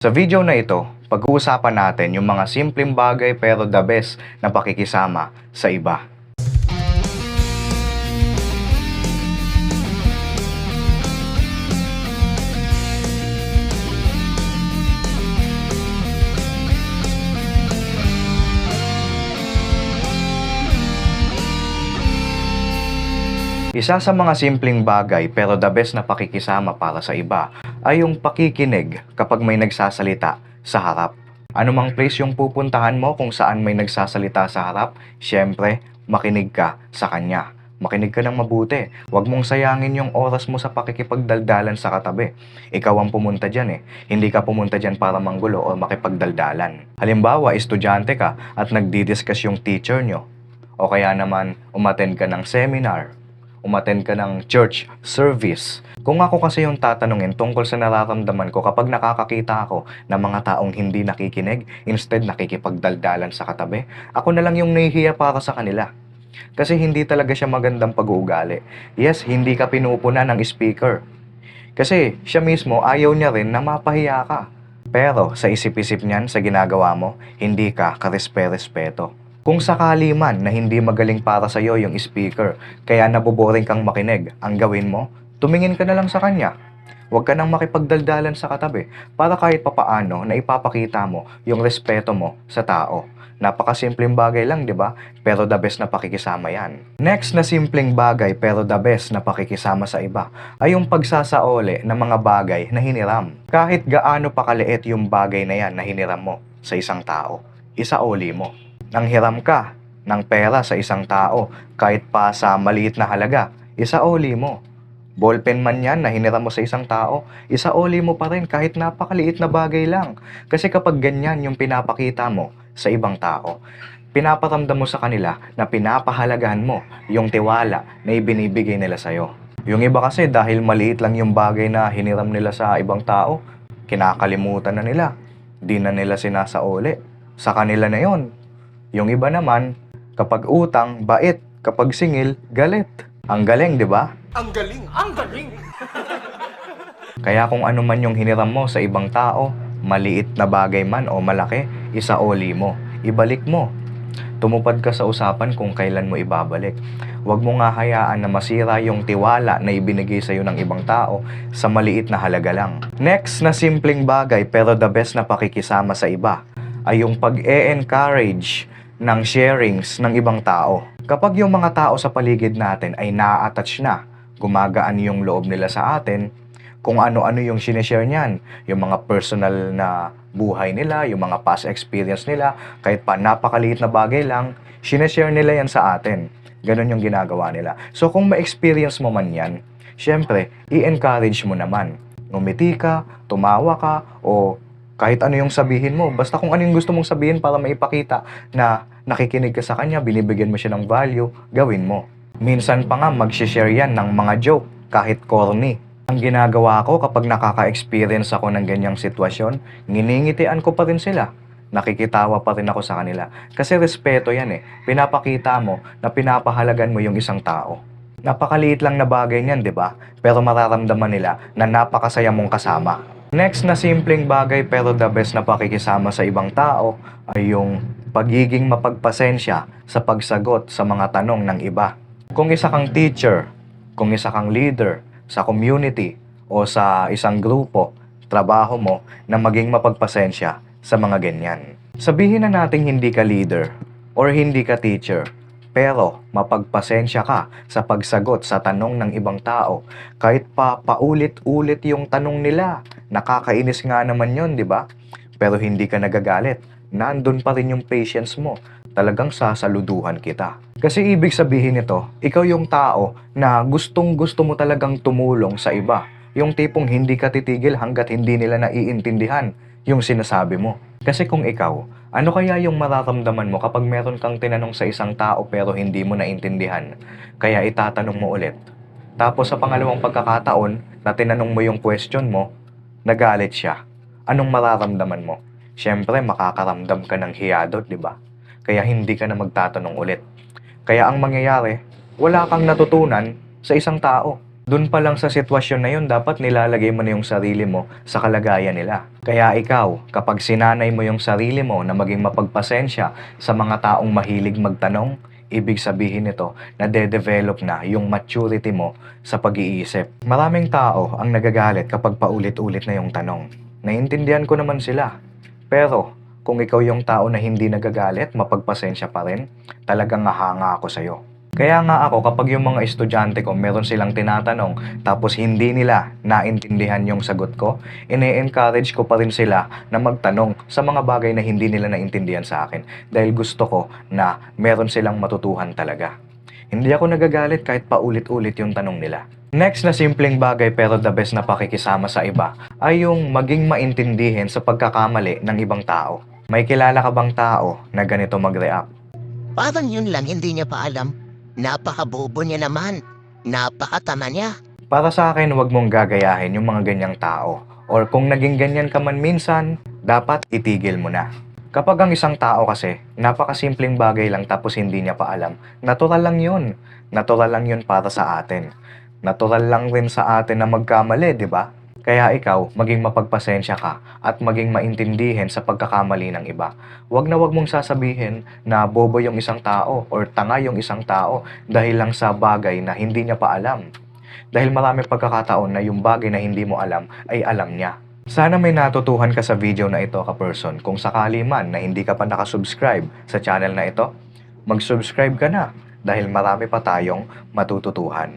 Sa video na ito, pag-uusapan natin yung mga simpleng bagay pero the best na pakikisama sa iba. Isa sa mga simpleng bagay pero the best na pakikisama para sa iba ay yung pakikinig kapag may nagsasalita sa harap. Anumang place yung pupuntahan mo kung saan may nagsasalita sa harap, syempre, makinig ka sa kanya. Makinig ka ng mabuti. Huwag mong sayangin yung oras mo sa pakikipagdaldalan sa katabi. Ikaw ang pumunta dyan eh. Hindi ka pumunta dyan para manggulo o makipagdaldalan. Halimbawa, estudyante ka at nagdi-discuss yung teacher nyo. O kaya naman, umattend ka ng seminar umattend ka ng church service. Kung ako kasi yung tatanungin tungkol sa nararamdaman ko kapag nakakakita ako ng mga taong hindi nakikinig, instead nakikipagdaldalan sa katabi, ako na lang yung nahihiya para sa kanila. Kasi hindi talaga siya magandang pag-uugali. Yes, hindi ka pinupuna ng speaker. Kasi siya mismo ayaw niya rin na mapahiya ka. Pero sa isip-isip niyan, sa ginagawa mo, hindi ka karespe-respeto. Kung sakali man na hindi magaling para sa iyo yung speaker, kaya naboboring kang makinig, ang gawin mo, tumingin ka na lang sa kanya. Huwag ka nang makipagdaldalan sa katabi para kahit papaano na ipapakita mo yung respeto mo sa tao. Napakasimpleng bagay lang, di ba? Pero the best na pakikisama yan. Next na simpleng bagay pero the best na pakikisama sa iba ay yung pagsasaoli ng mga bagay na hiniram. Kahit gaano pa kaliit yung bagay na yan na hiniram mo sa isang tao, isaoli mo nang hiram ka ng pera sa isang tao kahit pa sa maliit na halaga, isaoli mo. Ballpen man yan na hiniram mo sa isang tao, isaoli mo pa rin kahit napakaliit na bagay lang. Kasi kapag ganyan yung pinapakita mo sa ibang tao, pinaparamdam mo sa kanila na pinapahalagahan mo yung tiwala na ibinibigay nila sa'yo. Yung iba kasi dahil maliit lang yung bagay na hiniram nila sa ibang tao, kinakalimutan na nila. Di na nila sinasaoli. Sa kanila na yon yung iba naman, kapag utang, bait. Kapag singil, galit. Ang galing, di ba? Ang galing! Ang galing! Kaya kung ano man yung hiniram mo sa ibang tao, maliit na bagay man o malaki, isaoli mo. Ibalik mo. Tumupad ka sa usapan kung kailan mo ibabalik. Huwag mo nga hayaan na masira yung tiwala na ibinigay sa'yo ng ibang tao sa maliit na halaga lang. Next na simpleng bagay pero the best na pakikisama sa iba ay yung pag-e-encourage ng sharings ng ibang tao. Kapag yung mga tao sa paligid natin ay na-attach na, gumagaan yung loob nila sa atin, kung ano-ano yung sinishare niyan, yung mga personal na buhay nila, yung mga past experience nila, kahit pa napakaliit na bagay lang, sinishare nila yan sa atin. Ganon yung ginagawa nila. So kung ma-experience mo man yan, syempre, i-encourage mo naman. Ngumiti ka, tumawa ka, o kahit ano yung sabihin mo. Basta kung ano yung gusto mong sabihin para maipakita na nakikinig ka sa kanya, binibigyan mo siya ng value, gawin mo. Minsan pa nga mag-share yan ng mga joke, kahit corny. Ang ginagawa ko kapag nakaka-experience ako ng ganyang sitwasyon, nginingitian ko pa rin sila. Nakikitawa pa rin ako sa kanila. Kasi respeto yan eh. Pinapakita mo na pinapahalagan mo yung isang tao. Napakaliit lang na bagay niyan, di ba? Pero mararamdaman nila na napakasaya mong kasama. Next na simpleng bagay pero the best na pakikisama sa ibang tao ay yung pagiging mapagpasensya sa pagsagot sa mga tanong ng iba. Kung isa kang teacher, kung isa kang leader sa community o sa isang grupo, trabaho mo na maging mapagpasensya sa mga ganyan. Sabihin na nating hindi ka leader or hindi ka teacher, pero mapagpasensya ka sa pagsagot sa tanong ng ibang tao. Kahit pa paulit-ulit yung tanong nila. Nakakainis nga naman yon di ba? Pero hindi ka nagagalit. Nandun pa rin yung patience mo. Talagang sasaluduhan kita. Kasi ibig sabihin nito, ikaw yung tao na gustong gusto mo talagang tumulong sa iba. Yung tipong hindi ka titigil hanggat hindi nila naiintindihan yung sinasabi mo. Kasi kung ikaw, ano kaya yung mararamdaman mo kapag meron kang tinanong sa isang tao pero hindi mo naintindihan? Kaya itatanong mo ulit. Tapos sa pangalawang pagkakataon na tinanong mo yung question mo, nagalit siya. Anong mararamdaman mo? Siyempre, makakaramdam ka ng hiyadot, di ba? Kaya hindi ka na magtatanong ulit. Kaya ang mangyayari, wala kang natutunan sa isang tao. Doon pa lang sa sitwasyon na yun, dapat nilalagay mo na yung sarili mo sa kalagayan nila. Kaya ikaw, kapag sinanay mo yung sarili mo na maging mapagpasensya sa mga taong mahilig magtanong, ibig sabihin nito na de-develop na yung maturity mo sa pag-iisip. Maraming tao ang nagagalit kapag paulit-ulit na yung tanong. Naiintindihan ko naman sila. Pero, kung ikaw yung tao na hindi nagagalit, mapagpasensya pa rin, talagang hahanga ako sa'yo. Kaya nga ako, kapag yung mga estudyante ko, meron silang tinatanong, tapos hindi nila naintindihan yung sagot ko, ine-encourage ko pa rin sila na magtanong sa mga bagay na hindi nila naintindihan sa akin. Dahil gusto ko na meron silang matutuhan talaga. Hindi ako nagagalit kahit paulit-ulit yung tanong nila. Next na simpleng bagay pero the best na pakikisama sa iba ay yung maging maintindihin sa pagkakamali ng ibang tao. May kilala ka bang tao na ganito mag-react? Parang yun lang hindi niya pa alam. Napakabobo niya naman. Napakatama niya. Para sa akin, huwag mong gagayahin yung mga ganyang tao. Or kung naging ganyan ka man minsan, dapat itigil mo na. Kapag ang isang tao kasi, napakasimpleng bagay lang tapos hindi niya pa alam, natural lang yun. Natural lang yun para sa atin. Natural lang rin sa atin na magkamali, di ba? Kaya ikaw, maging mapagpasensya ka at maging maintindihin sa pagkakamali ng iba. Huwag na huwag mong sasabihin na bobo yung isang tao or tanga yung isang tao dahil lang sa bagay na hindi niya pa alam. Dahil marami pagkakataon na yung bagay na hindi mo alam ay alam niya. Sana may natutuhan ka sa video na ito ka-person. Kung sakali man na hindi ka pa nakasubscribe sa channel na ito, mag-subscribe ka na dahil marami pa tayong matututuhan.